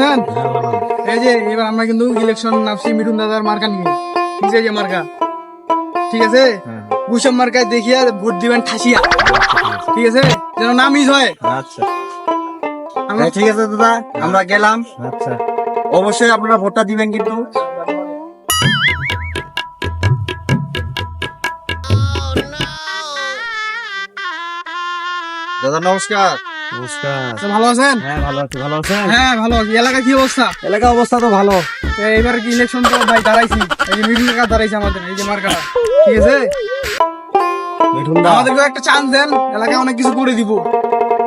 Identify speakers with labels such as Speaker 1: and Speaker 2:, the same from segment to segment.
Speaker 1: আছেন এই যে এবার আমরা কিন্তু ইলেকশন নামছি মিঠুন দাদার মার্কা নিয়ে। ঠিক আছে মার্কা? ঠিক আছে? ওইসব মার্কায় দেখিয়া ভোট দিবেন ঠাসিয়া। ঠিক আছে? যেন না মিস হয়।
Speaker 2: আচ্ছা।
Speaker 1: আমরা
Speaker 2: হ্যাঁ, ঠিক আছে দাদা আমরা গেলাম।
Speaker 3: আচ্ছা।
Speaker 2: অবশ্যই আপনারা ভোটটা দিবেন কিন্তু। দাদা নমস্কার।
Speaker 1: ভালো আছেন?
Speaker 3: হ্যাঁ ভালো আছি ভালো আছেন?
Speaker 1: হ্যাঁ ভালো আছি। এলাকা কি অবস্থা?
Speaker 3: এলাকা অবস্থা তো ভালো।
Speaker 1: তো কি ইলেকশন তো ভাই দাঁড়াইছি। এই যে মিঠুন কাকা দাঁড়াইছে আমাদের এই যে মার্কাটা। ঠিক আছে আমাদেরকে একটা চান্স দেন। এলাকায় অনেক কিছু করে দিব।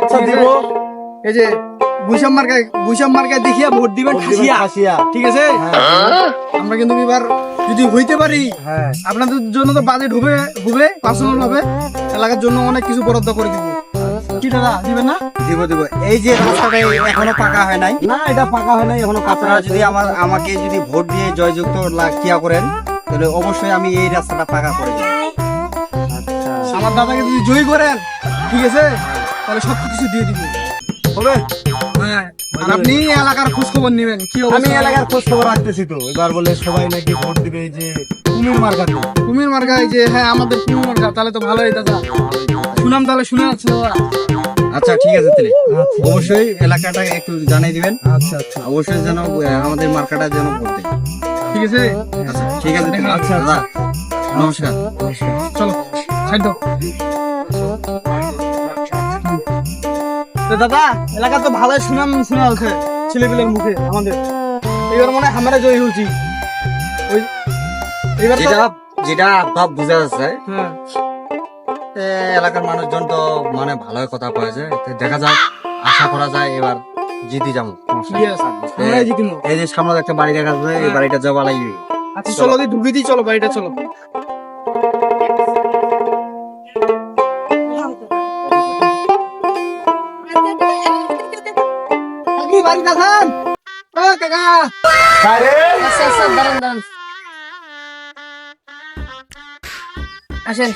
Speaker 3: আচ্ছা দিব।
Speaker 1: এই যে বুসাম মার্কায় বুসাম মার্কায় দেখিয়া ভোট দিবেন ঠাসিয়া
Speaker 3: খাসিয়া।
Speaker 1: ঠিক আছে? আমরা কিন্তু এবার যদি হইতে পারি
Speaker 3: হ্যাঁ।
Speaker 1: আপনাদের জন্য তো বাজেট হবে হবে পার্সোনাল হবে এলাকার জন্য অনেক কিছু বরাদ্দ করে দিব। কি দাদা দিবেন না?
Speaker 2: দিব দিব। এই যে রাস্তাটা এখনও পাকা হয় নাই।
Speaker 3: না এটা পাকা হয় নাই এখনও
Speaker 2: আপনারা যদি আমার আমাকে যদি ভোট দিয়ে জয়যুক্ত কিয়া করেন তাহলে অবশ্যই আমি এই রাস্তাটা পাকা করে দেব।
Speaker 3: আচ্ছা।
Speaker 1: আমার দাদাকে যদি জয়ী করেন ঠিক আছে? তাহলে সব কিছু দিয়ে দিব।
Speaker 3: হবে?
Speaker 1: হ্যাঁ আপনি এলাকার খোঁজ খবর নেবেন। কি
Speaker 3: আমি এলাকার খোঁজ খবর রাখতেছি তো। এবার বলে সবাই নাকি ভোট দিবে এই যে কুমির মার্কা
Speaker 1: কুমির মার্কা এই যে হ্যাঁ আমাদের কুমির মার্কা তাহলে তো ভালোই দাদা। শুনাম তাহলে শুনে যাচ্ছে দাদা।
Speaker 2: আচ্ছা ঠিক আছে তাহলে।
Speaker 3: আচ্ছা
Speaker 2: অবশ্যই এলাকাটা একটু জানাই দিবেন।
Speaker 3: আচ্ছা আচ্ছা।
Speaker 2: অবশ্যই যেন আমাদের মার্কাটা যেন করতে
Speaker 1: ঠিক আছে?
Speaker 2: আচ্ছা ঠিক আছে
Speaker 1: আচ্ছা,
Speaker 2: দাদা নমস্কার।
Speaker 1: চলো সাইড দাও। তো দাদা এলাকা তো ভালোই সুনাম শোনা হচ্ছে ছেলেপেলের মুখে আমাদের। এবার মনে হয় আমরা জয়ী হচ্ছি তো-
Speaker 2: যেটা যেটা ভাব বোঝা যাচ্ছে
Speaker 1: হ্যাঁ।
Speaker 2: এলাকার মানুষজন তো মানে ভালোই কথা কয়ে যায় তো দেখা যায় আশা করা যায় এবার জিতি যাব। এই যে সামনে একটা বাড়ি দেখা যাচ্ছে এই বাড়িটা যাওয়া লাগবে।
Speaker 1: আচ্ছা চলো দি ঢুকে দিই চলো বাড়িটা চলো। বাড়ি দেখান ও কাকা।
Speaker 4: আচ্ছা আচ্ছা দাঁড়ান দাঁড়ান। আসেন।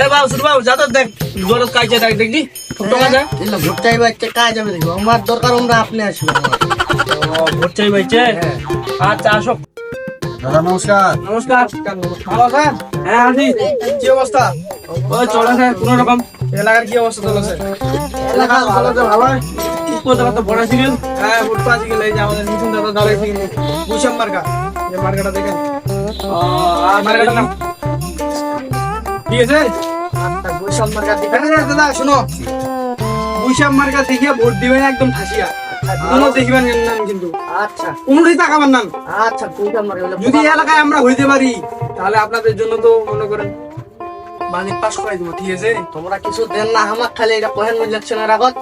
Speaker 1: এ বাবু শুরু বাবু যা তো দেখ জোর কাইছে দেখ দেখি
Speaker 4: ভোট চাইবা একটা কাজ যাবে দেখো। আমার দরকার আমরা আপনি আসবেন।
Speaker 1: ভোট চাই বাইছে আচ্ছা আসো।
Speaker 2: দাদা নমস্কার।
Speaker 1: নমস্কার। ভালো আছেন হ্যাঁ আছি। কি অবস্থা? ওই চলেছে কোন রকম। এলাকার কি অবস্থা চলেছে?
Speaker 4: এলাকা ভালো তো ভালো
Speaker 1: কোথাও তো বড় ছিল হ্যাঁ ভোট পাচ্ছি গেলে এই যে আমাদের মিঠুন দাদা দাঁড়িয়ে থেকে বুঝাম মার্কা। এই মার্কাটা দেখেন। আর মার্কাটা নাম? ঠিক আছে
Speaker 4: আচ্ছা মার্কা
Speaker 1: হ্যাঁ, হ্যাঁ, দাদা শোনো। বুঝাম মার্কা দেখিয়া ভোট দিবেন একদম ঠাসিয়া কোনো দেখিবেন না কিন্তু।
Speaker 4: আচ্ছা।
Speaker 1: কোনোটাই না।
Speaker 4: আচ্ছা মার্কা
Speaker 1: যদি এলাকায় আমরা হইতে পারি তাহলে আপনাদের জন্য তো মনে করেন বাজেট পাস করাই দেবো ঠিক আছে?
Speaker 4: তোমরা কিছু দেন না আমাক খালি এটা কহেন পহেন ইলেকশনের আগত।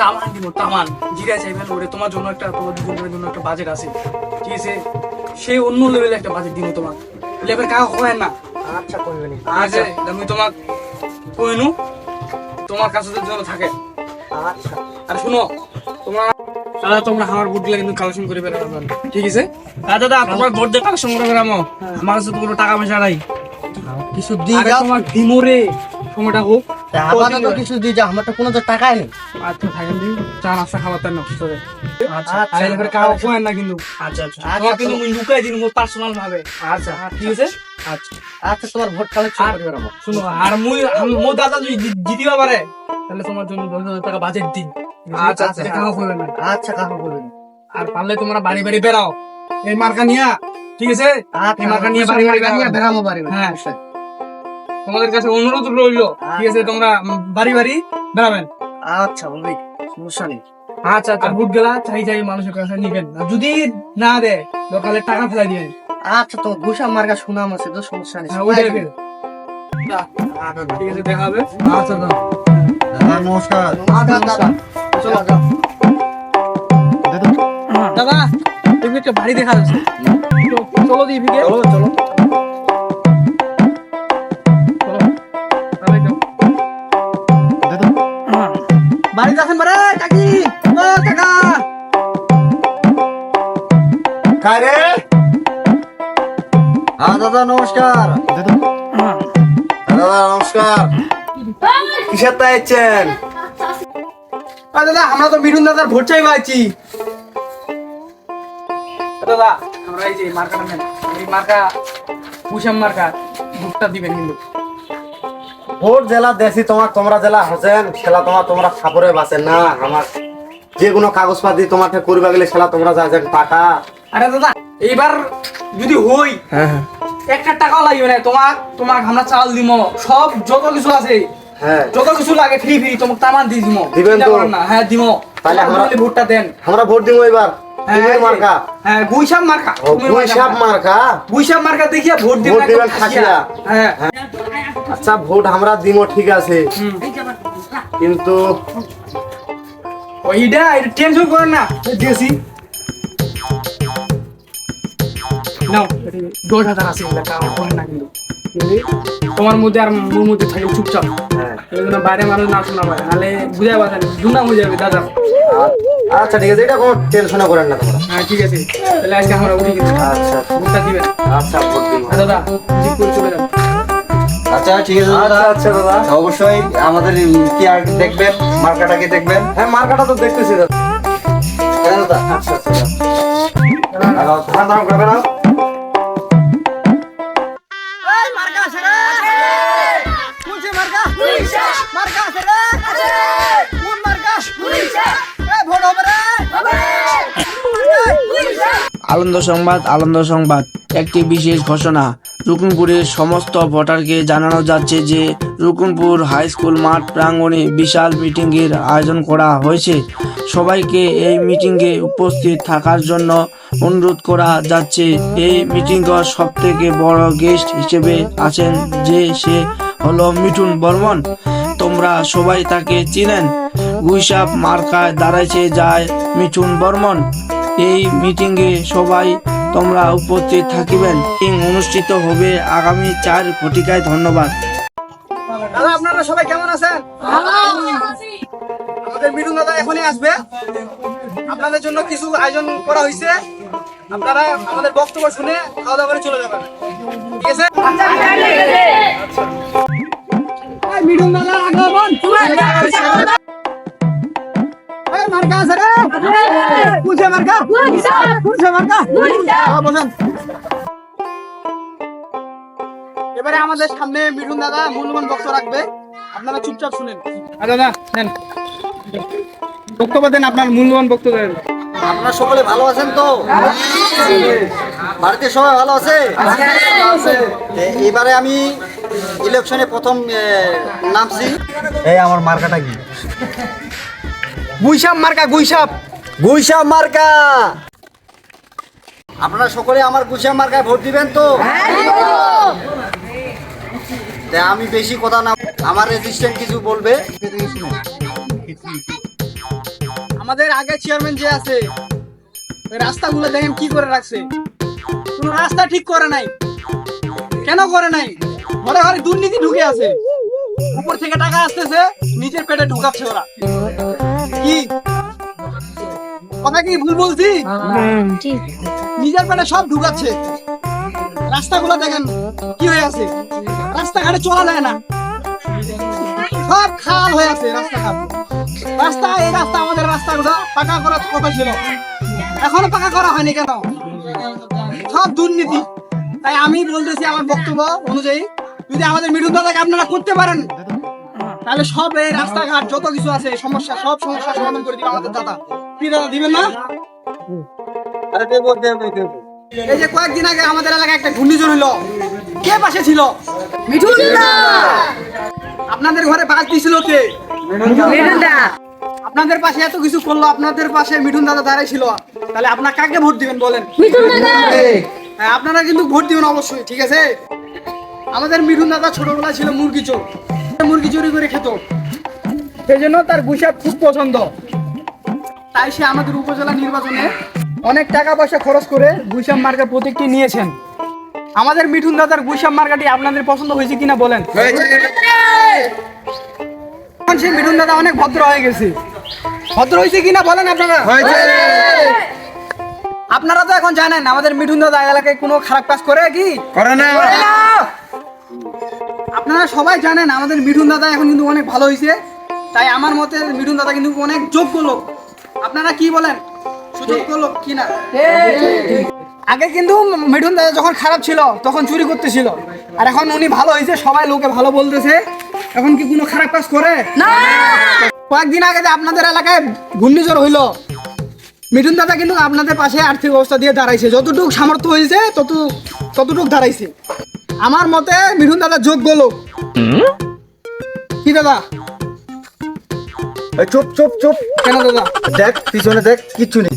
Speaker 1: তামান তামান জিরা চাইবেন ওরে তোমার জন্য একটা তোমার দুজনের জন্য একটা বাজেট আছে। ঠিক আছে? অন্য লেভেলে একটা বাজেট তোমার হয় না?
Speaker 4: আচ্ছা
Speaker 1: আছে আমি তোমাক কইনু তোমার কাছে তো যেন থাকে।
Speaker 4: আচ্ছা।
Speaker 1: আর শুনো তোমরা দাদা তোমরা আমার ভোটগুলা কিন্তু কালেকশন করে বেড়াবে ঠিক আছে? হ্যাঁ দাদা তোমার ভোট দিয়ে কালেকশন করে বেড়ামো। আমার কাছে তো কোনো টাকা পয়সা নাই।
Speaker 4: কিছু দি
Speaker 1: আরে
Speaker 4: যাও
Speaker 1: তোমার সময়টা হোক।
Speaker 4: আবার কিছু দি যাও আমার তো কোনো তো টাকাই নেই।
Speaker 1: আচ্ছা থাকেন দিন। চা নাস্তা খাবার তার নষ্ট করে
Speaker 4: আচ্ছা
Speaker 1: আর কাউ কোয়েন না কিন্তু। আচ্ছা আচ্ছা। তোমার কিন্তু মুই লুকাই দিন মোর পার্সোনাল ভাবে। আচ্ছা ঠিক আছে আচ্ছা।
Speaker 4: আচ্ছা তোমার ভোট কালেকশন করে বেড়াবো
Speaker 1: শুনো আর মুই আম- দাদা যদি জিতিবা পারে তাহলে তোমার জন্য দশ হাজার টাকা বাজেট দিন
Speaker 4: আচ্ছা, আচ্ছা।
Speaker 1: কাউ করবে না।
Speaker 4: আচ্ছা কাকু করবেন
Speaker 1: আর পারলে তোমরা বাড়ি বাড়ি বেরাও এই মার্কা নিয়া ঠিক আছে? এই মার্কা নিয়ে বাড়ি বাড়ি বেরাও।
Speaker 4: বাড়ি বাড়ি।
Speaker 1: হ্যাঁ। তোমাদের কাছে অনুরোধ রইল। ঠিক আছে তোমরা বাড়ি বাড়ি বেড়াবেন।
Speaker 4: আচ্ছা বলবি সমস্যা নেই।
Speaker 1: আচ্ছা আচ্ছা ভোট গেলা চাই চাই মানুষের কাছে নিবেন। আর যদি না দেয় দরকারে টাকা ফেলাই দিবেন।
Speaker 4: আচ্ছা তো মার্কা সুনাম আছে তো সমস্যা নেই।
Speaker 1: হ্যাঁ ঠিক আছে দেখা হবে। আচ্ছা দাদা
Speaker 2: দাদা নমস্কার।
Speaker 4: নমস্কার দাদা চলো যাও
Speaker 1: দাদা তুমি একটা বাড়ি দেখা যাচ্ছে চলো- দিই
Speaker 2: চলো চলো।
Speaker 1: কাকি ও কাকা।
Speaker 2: কারে? হ্যাঁ দাদা নমস্কার। দাদা। নমস্কার।
Speaker 3: কিসের তাইছেন
Speaker 1: আরে দাদা আমরা তো মিঠুন দাদার ভোট চাই পাচ্ছি। দাদা আমরা এই যে মার্কাটা নেন এই মার্কা পুষাম মার্কা ভোটটা দিবেন কিন্তু।
Speaker 3: ভোট জেলা দেশি তোমার তোমরা জেলা হোসেন সেলা তোমার তোমরা সাপরে বাঁচেন না আমার যে কোনো কাগজপাতি তোমাকে করবে গেলে সেলা তোমরা যাচ্ছেন টাকা।
Speaker 1: আরে দাদা এইবার যদি হই একটা টাকাও লাগবে না তোমাক তোমাক আমরা চাল দিব সব যত কিছু আছে
Speaker 3: হ্যাঁ।
Speaker 1: যত কিছু লাগে ফ্রি ফ্রি তোমাকে তামান দিয়ে দিব
Speaker 3: দিবেন তো?
Speaker 1: না হ্যাঁ দিব
Speaker 3: তাহলে আমরা-
Speaker 1: ভোটটা দেন।
Speaker 3: আমরা ভোট দিব এবার
Speaker 1: হ্যাঁ,
Speaker 3: কুমির মার্কা।
Speaker 1: হ্যাঁ গুইসাপ মার্কা
Speaker 3: গুইসাপ মার্কা?
Speaker 1: গুইসাপ মার্কা দেখিয়া ভোট দিবেন
Speaker 3: ভোট দিবেন
Speaker 1: খাসিয়া। হ্যাঁ।
Speaker 3: আচ্ছা ভোট আমরা দিব ঠিক আছে। কিন্তু
Speaker 1: ওইটা এটা টেনশন করেন না। দিয়েছি। নাও দশ হাজার আছে করেন না কিন্তু। তোমার মধ্যে আর মোর মধ্যে থাকে চুপচাপ।
Speaker 3: হ্যাঁ।
Speaker 1: বাইরে মানুষ না শোনা পারে নাহলে বুঝাই পারে দুনা হয়ে যাবে দাদা।
Speaker 3: আচ্ছা ঠিক আছে এটা কোনো টেনশন করেন না তোমরা।
Speaker 1: হ্যাঁ ঠিক আছে। তাহলে আজকে আমরা উঠি কিন্তু
Speaker 3: আচ্ছা
Speaker 1: ভোটটা দিবেন।
Speaker 3: আচ্ছা ভোট দিব।
Speaker 1: হ্যাঁ, দাদা ঠিক করে চলে যান
Speaker 2: আচ্ছা ঠিক আছে
Speaker 3: আচ্ছা
Speaker 2: দাদা।
Speaker 3: আচ্ছা দাদা
Speaker 2: অবশ্যই আমাদের কি আর দেখবেন? মার্কাটাকে দেখবেন?
Speaker 3: হ্যাঁ মার্কাটা তো দেখতেছি দাদা।
Speaker 2: হ্যাঁ দাদা।
Speaker 3: আচ্ছা আচ্ছা দাঁড়াও, দাঁড়াও, দাঁড়াও,
Speaker 5: আনন্দ সংবাদ আনন্দ সংবাদ। একটি বিশেষ ঘোষণা, রুকুনপুরের সমস্ত ভোটারকে জানানো যাচ্ছে যে রুকুনপুর হাই স্কুল মাঠ প্রাঙ্গণে বিশাল মিটিংয়ের আয়োজন করা হয়েছে। সবাইকে এই মিটিংয়ে উপস্থিত থাকার জন্য অনুরোধ করা যাচ্ছে। এই মিটিংয়ের সব থেকে বড় গেস্ট হিসেবে আছেন যে সে হলো মিঠুন বর্মন। তোমরা সবাই তাকে চিনেন। গুইসাপ মার্কায় দাঁড়াইছে যায় মিঠুন বর্মন। এই মিটিংয়ে সবাই তোমরা উপস্থিত থাকিবেন। মিটিং অনুষ্ঠিত হবে আগামী চার ঘটিকায় ধন্যবাদ।
Speaker 1: দাদা আপনারা সবাই কেমন আছেন? আমাদের মিঠুন দাদা এখনই আসবে। আপনাদের জন্য কিছু আয়োজন করা হয়েছে। আপনারা আমাদের বক্তব্য শুনে খাওয়া দাওয়া করে চলে যাবেন। ঠিক আছে? আচ্ছা। মিঠুন দাদা আগমন। এই এবারে আমাদের সামনে মিঠুন দাদা মূল্যবান বক্তব্য রাখবে। আপনারা চুপচাপ শুনেন। দাদা, নেন। বক্তব্য দেন আপনার মূল্যবান বক্তব্য। দেন
Speaker 2: আপনারা সকলে ভালো আছেন তো? বাড়িতে সবাই ভালো আছে? এবারে আমি ইলেকশনে প্রথম নামছি। এই আমার মার্কাটা কি?
Speaker 1: গুইসাপ মার্কা গুইসাপ।
Speaker 2: গুইসা মার্কা। আপনারা সকলে আমার গুইসা মার্কায় ভোট দিবেন তো? আমি বেশি কথা না আমার রেজিস্ট্যান্ট কিছু বলবে?
Speaker 1: আমাদের আগে চেয়ারম্যান যে আছে ওই রাস্তাগুলো দেখেন কি করে রাখছে। কোনো রাস্তা ঠিক করে নাই। কেন করে নাই? ঘরে ঘরে দুর্নীতি ঢুকে আছে। উপর থেকে টাকা আসতেছে নিজের পেটে ঢুকাচ্ছে ওরা। কি? কথা কি ভুল বলছি? নিজের পেটে সব ঢুকাচ্ছে। রাস্তাগুলো দেখেন কি হয়ে আছে। রাস্তাঘাটে চলা যায় না। সব খাল হয়ে আছে রাস্তাঘাট। রাস্তা এই রাস্তা আমাদের রাস্তাগুলো পাকা করার কথা ছিল। এখনও পাকা করা হয়নি কেন? সব দুর্নীতি। তাই আমি বলতেছি আমার বক্তব্য অনুযায়ী যদি আমাদের মিঠুন দাদাকে আপনারা করতে পারেন তাহলে সব এই রাস্তাঘাট যত কিছু আছে সমস্যা সব সমস্যা সমাধান করে দিবে আমাদের দাদা। কি দাদা দিবেন না? এই যে কয়েকদিন আগে আমাদের এলাকায় একটা ঘূর্ণিঝড় হলো কে পাশে ছিল? মিঠুন আপনাদের ঘরে বাস দিছিল কে? আপনাদের পাশে এত কিছু করল আপনাদের পাশে মিঠুন দাদা দাঁড়াই ছিল। তাহলে আপনার কাকে ভোট দিবেন বলেন? হ্যাঁ আপনারা কিন্তু ভোট দিবেন অবশ্যই ঠিক আছে? আমাদের মিঠুন দাদা ছোটবেলা ছিল মুরগি চোর। মুরগি চুরি করে খেত। সেই জন্য তার গুসাব খুব পছন্দ। তাই সে আমাদের উপজেলা নির্বাচনে অনেক টাকা পয়সা খরচ করে গুইসাম মার্কা প্রতীকটি নিয়েছেন। আমাদের মিঠুন দাদার গুইসাম মার্কাটি আপনাদের পছন্দ হয়েছে কিনা বলেন। এখন সেই মিঠুন দাদা অনেক ভদ্র হয়ে গেছে। ভদ্র হয়েছে কিনা বলেন আপনারা। আপনারা তো এখন জানেন আমাদের মিঠুন দাদা এলাকায় কোনো খারাপ কাজ করে কি?
Speaker 3: করে না।
Speaker 1: আপনারা সবাই জানেন আমাদের মিঠুন দাদা এখন কিন্তু অনেক ভালো হয়েছে তাই আমার মতে মিঠুন দাদা কিন্তু অনেক যোগ্য লোক। আপনারা কি বলেন? সুযোগ্য লোক কি না আগে কিন্তু মিঠুন দাদা যখন খারাপ ছিল তখন চুরি করতেছিল। আর এখন উনি ভালো হয়েছে সবাই লোকে ভালো বলতেছে। এখন কি কোনো খারাপ কাজ করে? না! কয়েকদিন আগে যে আপনাদের এলাকায় ঘূর্ণিঝড় হইল মিঠুন দাদা কিন্তু আপনাদের পাশে আর্থিক অবস্থা দিয়ে দাঁড়াইছে। যতটুকু সামর্থ্য হয়েছে তত ততটুকু দাঁড়াইছে। আমার মতে মিঠুন দাদা যোগ্য লোক কি দাদা?
Speaker 2: চুপ চুপ চুপ।
Speaker 1: কেন দাদা?
Speaker 2: দেখ পিছনে দেখ কিচ্ছু নেই।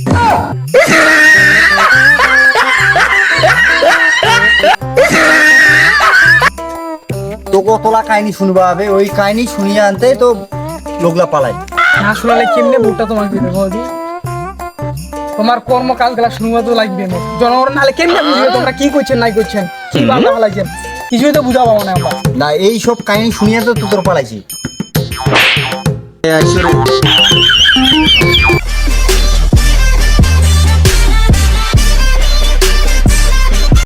Speaker 2: তোকে তোলা কাহিনী শুনবা হবে ওই কাহিনী শুনিয়ে আনতে তো লোকলা পালাই।
Speaker 1: না শোনালে কেমনে ভোটটা তোমাকে দিবে তোমার কর্ম কাজগুলা শুনবা তো লাগবে না জনগণ নাহলে কেমনে বুঝবে তোমরা কি করছেন নাই করছেন কি বাবা ফেলাইছেন কিছুই তো বুঝাবো না আমরা।
Speaker 2: না এই সব কাহিনী শুনিয়ে তো তোর পালাইছি।